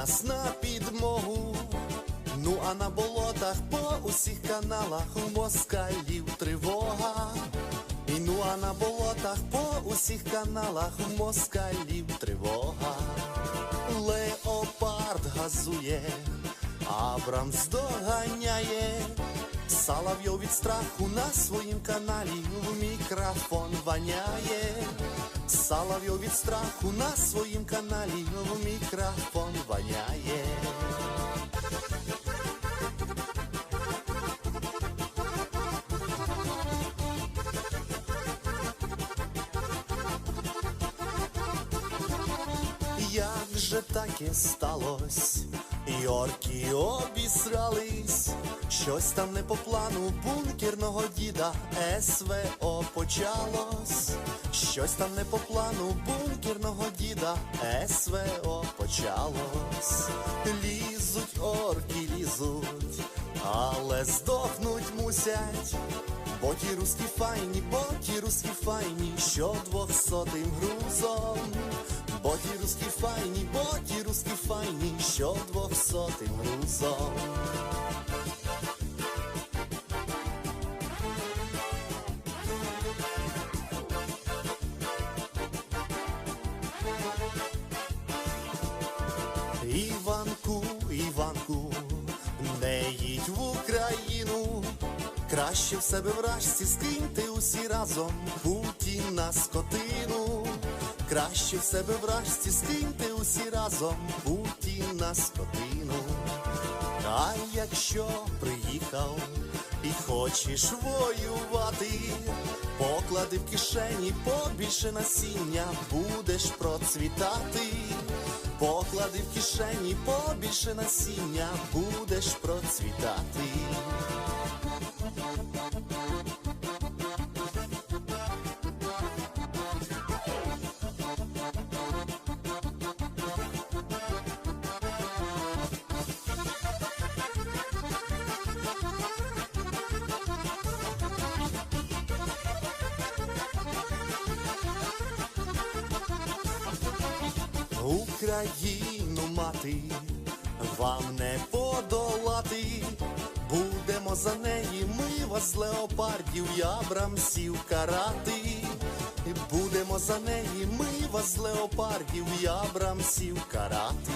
нас на підмогу, ну а на болотах по усіх каналах у москалів тривога. І ну а на болотах по усіх каналах у москалів тривога. Леопард газує, Абрам здоганяє, Салав'йов від страху на своїм каналі в мікрофон ваняє. Салавйов від страху на своїм каналі в мікрофон воняє. Як же таке сталось? Йорки обісрались, щось там не по плану бункерного діда СВО почалось, щось там не по плану бункерного діда СВО почалось. Лізуть орки, лізуть, але здохнуть мусять. Бо ті руски файні, бо ті руски файні, що двохсотим грузом. Бо ті руски файні, бо ті руски файні, що двохсотим грузом. Іванку, Краще в себе вражці скиньте усі разом Путіна скотину. Краще в себе вражці скиньте усі разом Путіна скотину. А якщо приїхав і хочеш воювати, поклади в кишені побільше насіння, будеш процвітати. Поклади в кишені побільше насіння, будеш процвітати. Україну мати, вам не подолати, будемо за неї, ми вас леопардів і абрамсів карати. Будемо за неї, ми вас леопардів і абрамсів карати.